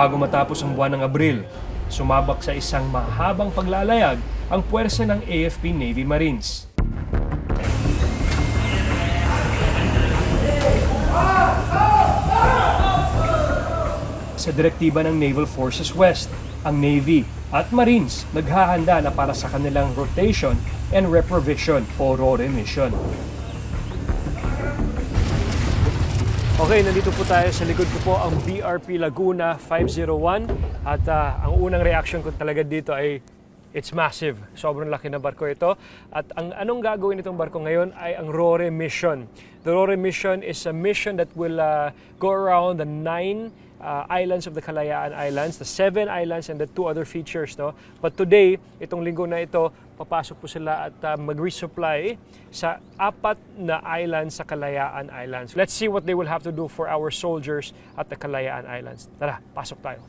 Bago matapos ang buwan ng Abril, sumabak sa isang mahabang paglalayag ang puwersa ng AFP Navy Marines. Sa direktiba ng Naval Forces West, ang Navy at Marines naghahanda na para sa kanilang rotation and reprovision o RORE mission. Okay, nandito po tayo sa likod ko po ang BRP Laguna 501 at ah, ang unang reaction ko talaga dito ay it's massive. Sobrang laki na barko ito. At ang anong gagawin itong barko ngayon ay ang RORE mission. The RORE mission is a mission that will ah, go around the nine uh, islands of the Kalayaan Islands, the seven islands and the two other features. No? But today, itong linggo na ito, papasok po sila at uh, mag-resupply sa apat na islands sa Kalayaan Islands. Let's see what they will have to do for our soldiers at the Kalayaan Islands. Tara, pasok tayo.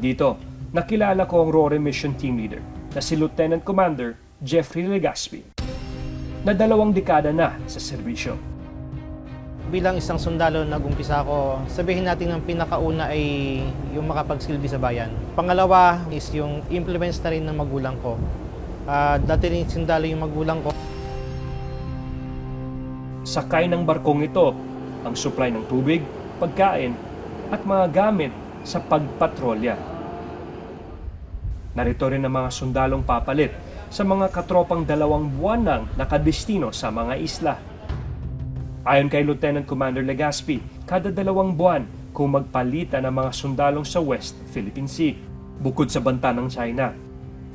Dito, nakilala ko ang RORE Mission Team Leader na si Lieutenant Commander Jeffrey Legaspi na dalawang dekada na sa serbisyo. Bilang isang sundalo nag-umpisa ako, sabihin natin ang pinakauna ay yung makapagsilbi sa bayan. Pangalawa is yung implements na rin ng magulang ko. Ah, dati rin sundalo yung magulang ko. Sakay ng barkong ito ang supply ng tubig, pagkain at mga gamit sa pagpatrolya. Narito rin ang mga sundalong papalit sa mga katropang dalawang buwan nang nakadestino sa mga isla. Ayon kay Lieutenant Commander Legaspi, kada dalawang buwan kung magpalitan ang mga sundalong sa West Philippine Sea. Bukod sa banta ng China,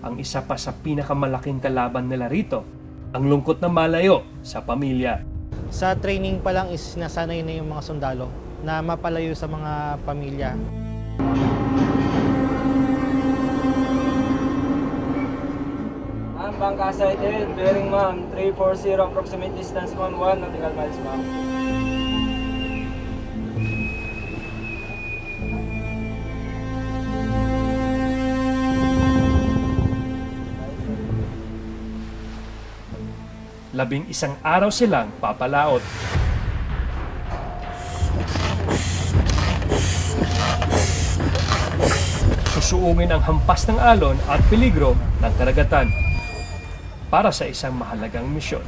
ang isa pa sa pinakamalaking kalaban nila rito, ang lungkot na malayo sa pamilya. Sa training pa lang is sinasanay na yung mga sundalo na mapalayo sa mga pamilya. Bangka sighted, bearing ma'am, 340 approximate distance ma'am, 1 nautical miles ma'am. Labing isang araw silang papalaot. Susuungin ang hampas ng alon at peligro ng karagatan para sa isang mahalagang misyon.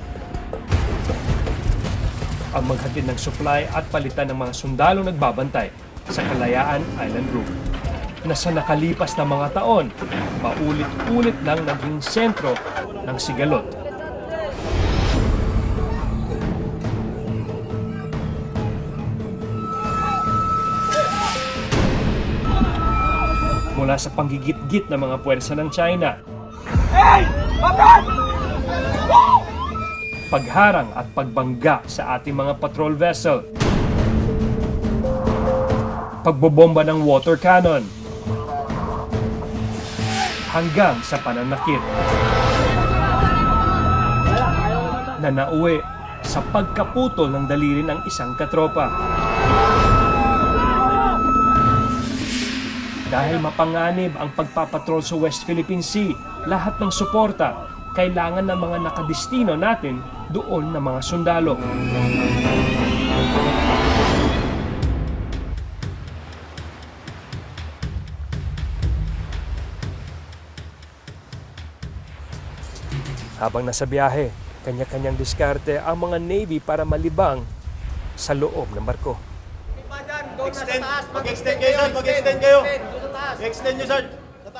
Ang maghatid ng supply at palitan ng mga sundalo nagbabantay sa Kalayaan Island Group na sa nakalipas na mga taon, paulit-ulit lang naging sentro ng sigalot mula sa panggigit-git ng mga puwersa ng China. Pagharang at pagbangga sa ating mga patrol vessel. Pagbobomba ng water cannon. Hanggang sa pananakit. Na nauwi sa pagkaputol ng daliri ng isang katropa. Dahil mapanganib ang pagpapatrol sa West Philippine Sea, lahat ng suporta kailangan ng mga nakadestino natin doon na mga sundalo. Habang nasa biyahe, kanya-kanyang diskarte ang mga Navy para malibang sa loob ng barko. Extend, mag-extend kayo, sir. Mag-extend kayo. Extend nyo, sir.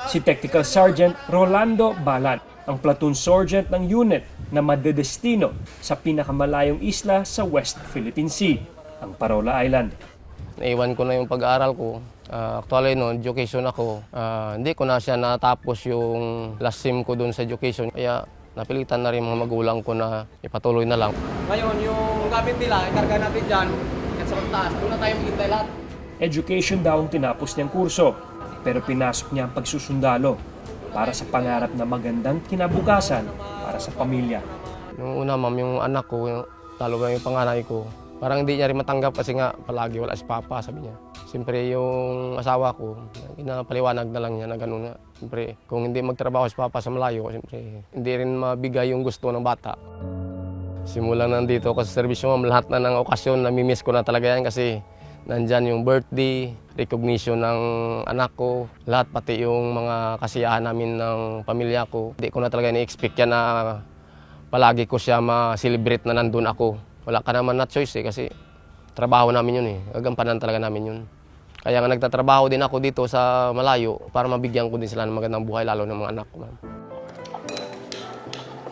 si Technical Sergeant Rolando Balat, ang platoon sergeant ng unit na madedestino sa pinakamalayong isla sa West Philippine Sea, ang Parola Island. Naiwan ko na yung pag-aaral ko. Ah, actually, no, education ako. Ah, hindi ko na siya natapos yung last sim ko doon sa education. Kaya napilitan na rin mga magulang ko na ipatuloy na lang. Ngayon, yung gamit nila, ikarga natin dyan, yan sa taas. Doon na tayo maghintay lahat. Education daw ang tinapos niyang kurso, pero pinasok niya ang pagsusundalo para sa pangarap na magandang kinabukasan para sa pamilya. Yung una, ma'am, yung anak ko, yung, lalo na yung panganay ko, parang hindi niya rin matanggap kasi nga palagi wala si Papa, sabi niya. Siyempre, yung asawa ko, pinapaliwanag na lang niya na gano'n nga. Siyempre, kung hindi magtrabaho si Papa sa malayo, siyempre, hindi rin mabigay yung gusto ng bata. Simula nandito ako sa servisyo, ma'am, lahat na ng okasyon, namimiss ko na talaga yan kasi Nandyan yung birthday, recognition ng anak ko, lahat pati yung mga kasiyahan namin ng pamilya ko. Hindi ko na talaga ni-expect yan na palagi ko siya ma-celebrate na nandun ako. Wala ka naman na choice eh kasi trabaho namin yun eh. Gagampanan talaga namin yun. Kaya nga nagtatrabaho din ako dito sa malayo para mabigyan ko din sila ng magandang buhay lalo ng mga anak ko. ma'am.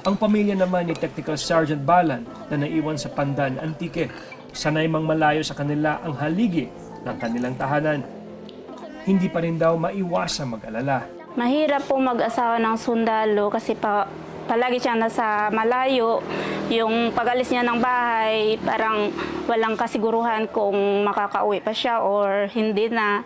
Ang pamilya naman ni Technical Sergeant Balan na naiwan sa Pandan, Antique, sanay mang malayo sa kanila ang haligi ng kanilang tahanan. Hindi pa rin daw maiwasang mag-alala. Mahirap po mag-asawa ng sundalo kasi pa, palagi siya nasa malayo. Yung pag-alis niya ng bahay, parang walang kasiguruhan kung makakauwi pa siya or hindi na.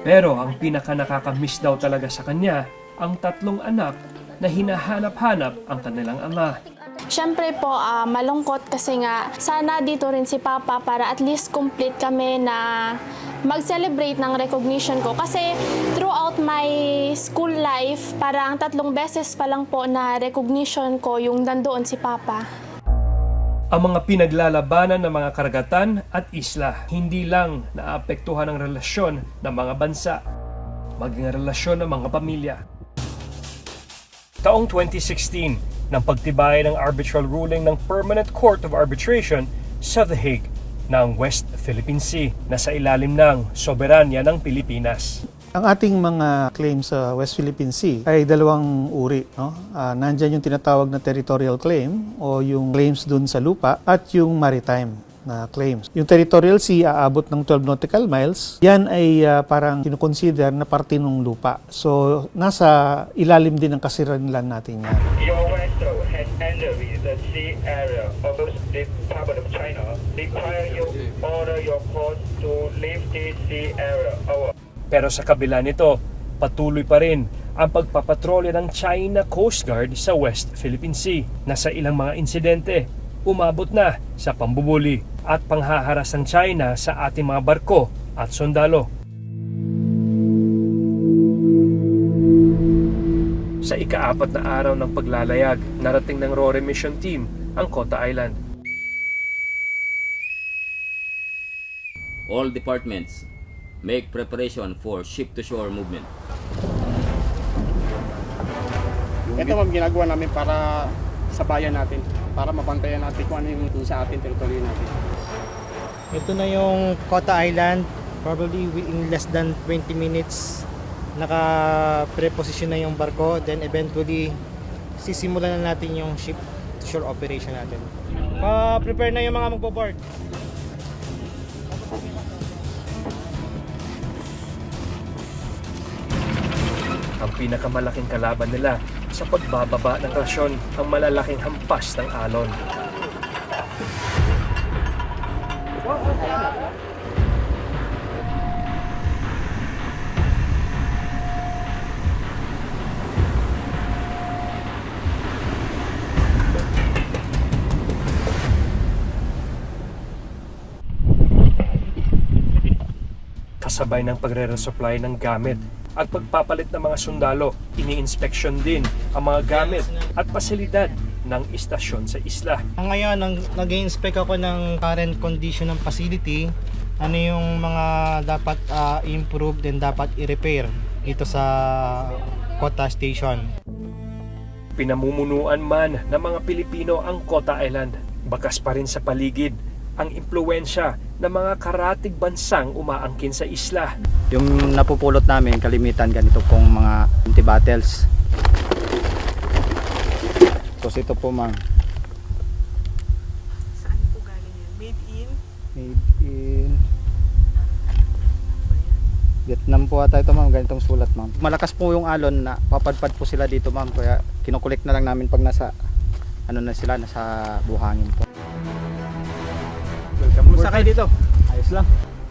Pero ang pinaka nakakamiss daw talaga sa kanya, ang tatlong anak na hinahanap-hanap ang kanilang ama. Siyempre po, ah, malungkot kasi nga sana dito rin si Papa para at least complete kami na mag-celebrate ng recognition ko. Kasi throughout my school life, parang tatlong beses pa lang po na recognition ko yung nandoon si Papa. Ang mga pinaglalabanan ng mga karagatan at isla, hindi lang naapektuhan ang relasyon ng mga bansa, maging relasyon ng mga pamilya. Taong 2016, nang pagtibay ng arbitral ruling ng Permanent Court of Arbitration sa The Hague ng West Philippine Sea na sa ilalim ng soberanya ng Pilipinas. Ang ating mga claims sa West Philippine Sea ay dalawang uri. No? Ah, nandyan yung tinatawag na territorial claim o yung claims dun sa lupa at yung maritime na claims. Yung territorial sea aabot ng 12 nautical miles. Yan ay ah, parang kinukonsider na parte ng lupa. So, nasa ilalim din ng kasiranilan natin yan. Your vessel has entered the sea area of the Republic of China, require you order your course to leave the sea area. Over. Pero sa kabila nito, patuloy pa rin ang pagpapatrolya ng China Coast Guard sa West Philippine Sea na sa ilang mga insidente umabot na sa pambubuli at panghaharas ng China sa ating mga barko at sundalo. Sa ikaapat na araw ng paglalayag, narating ng RORE mission team ang Kota Island. All departments make preparation for ship-to-shore movement. Ito ma'am, ginagawa namin para sa bayan natin. Para mabantayan natin kung ano yung sa ating teritoryo natin. Ito na yung Kota Island. Probably in less than 20 minutes naka-preposition na yung barko. Then eventually sisimulan na natin yung ship to shore operation natin. Pa-prepare na yung mga magbo-board. Ang pinakamalaking kalaban nila sa pagbababa ng rasyon ang malalaking hampas ng alon. kasabay ng pagre-resupply ng gamit at pagpapalit ng mga sundalo. Ini-inspection din ang mga gamit at pasilidad ng istasyon sa isla. Ngayon, nang nag-inspect ako ng current condition ng facility, ano yung mga dapat ah, improve and dapat i-repair dito sa Kota Station. Pinamumunuan man ng mga Pilipino ang Kota Island. Bakas pa rin sa paligid ang impluensya ng mga karatig bansang umaangkin sa isla. Yung napupulot namin, kalimitan ganito pong mga anti-battles. Tapos ito po ma'am. Saan po galing yan? Made in? Made in Vietnam po ata ito ma'am, ganitong sulat ma'am. Malakas po yung alon na papadpad po sila dito ma'am, kaya kinukulik na lang namin pag nasa ano na sila, nasa buhangin po. Kayo dito? Ayos lang.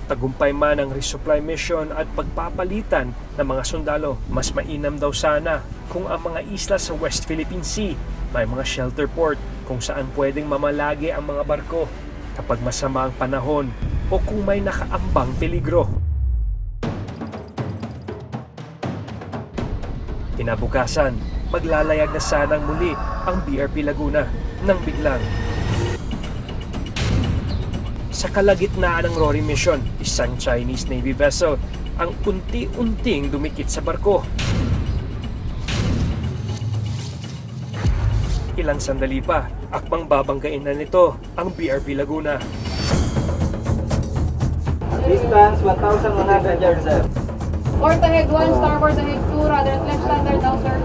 Tagumpay man ang resupply mission at pagpapalitan ng mga sundalo, mas mainam daw sana kung ang mga isla sa West Philippine Sea may mga shelter port kung saan pwedeng mamalagi ang mga barko kapag masama ang panahon o kung may nakaambang peligro. Kinabukasan, maglalayag na sanang muli ang BRP Laguna nang biglang sa kalagitnaan ng Rory Mission, isang Chinese Navy vessel ang unti-unting dumikit sa barko. Ilang sandali pa, akbang babanggain na nito ang BRP Laguna. Distance 1,100 yards, sir. Port ahead 1, starboard ahead 2, rudder at left standard down, sir.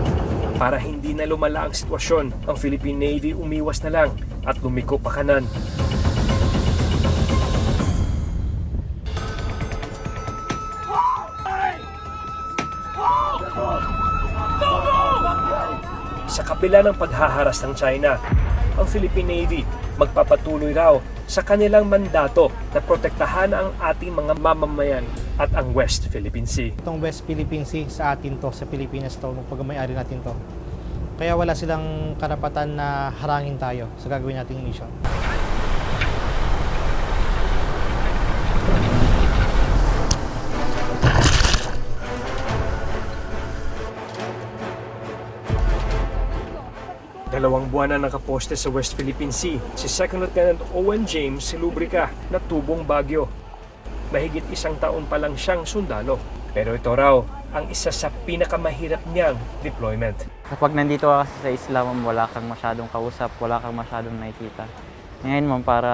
Para hindi na lumala ang sitwasyon, ang Philippine Navy umiwas na lang at lumiko pa kanan. Kabila ng paghaharas ng China, ang Philippine Navy magpapatuloy raw sa kanilang mandato na protektahan ang ating mga mamamayan at ang West Philippine Sea. Itong West Philippine Sea sa atin to, sa Pilipinas to, pagmamayari natin to. Kaya wala silang karapatan na harangin tayo sa gagawin nating mission. Dalawang buwan na nakaposte sa West Philippine Sea si Second Lieutenant Owen James Lubrica na tubong bagyo. Mahigit isang taon pa lang siyang sundalo. Pero ito raw ang isa sa pinakamahirap niyang deployment. Kapag nandito ka sa isla, wala kang masyadong kausap, wala kang masyadong nakikita. Ngayon, ma'am, para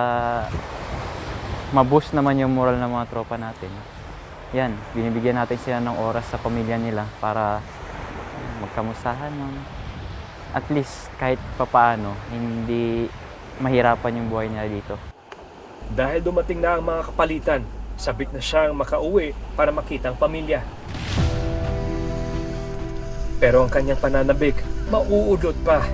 maboost naman yung moral ng mga tropa natin. Yan, binibigyan natin sila ng oras sa pamilya nila para magkamustahan, ma'am. At least, kahit papaano, hindi mahirapan yung buhay nila dito. Dahil dumating na ang mga kapalitan, sabik na siyang makauwi para makita ang pamilya. Pero ang kanyang pananabik, mauudot pa.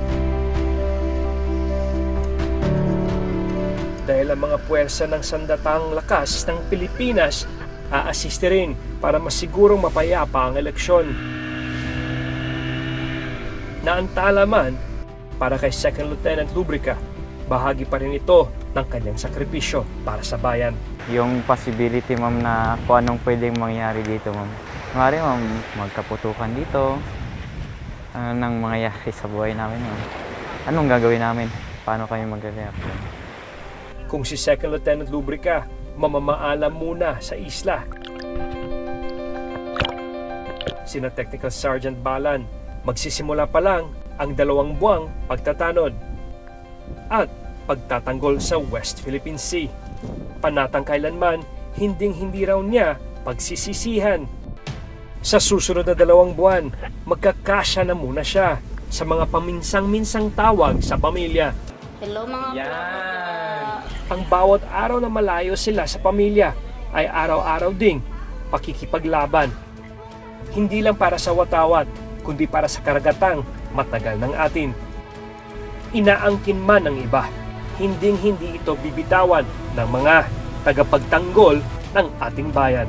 Dahil ang mga puwersa ng sandatang lakas ng Pilipinas aasiste rin para masigurong mapayapa ang eleksyon. Naantala man para kay Second Lieutenant Lubrica, bahagi pa rin ito ng kanyang sakripisyo para sa bayan. Yung possibility, ma'am, na kung anong pwedeng mangyari dito, ma'am. Mari, ma'am, magkaputukan dito. Ano nang mangyayari sa buhay namin, ma'am? Anong gagawin namin? Paano kami mag-react? Kung si Second Lieutenant Lubrica mamamaalam muna sa isla. Sina Technical Sergeant Balan, magsisimula pa lang ang dalawang buwang pagtatanod at pagtatanggol sa West Philippine Sea. Panatang kailanman, hinding-hindi raw niya pagsisisihan. Sa susunod na dalawang buwan, magkakasya na muna siya sa mga paminsang-minsang tawag sa pamilya. Hello mga Ang bawat araw na malayo sila sa pamilya ay araw-araw ding pakikipaglaban. Hindi lang para sa watawat, kundi para sa karagatang matagal ng atin. Inaangkin man ng iba, hinding hindi ito bibitawan ng mga tagapagtanggol ng ating bayan.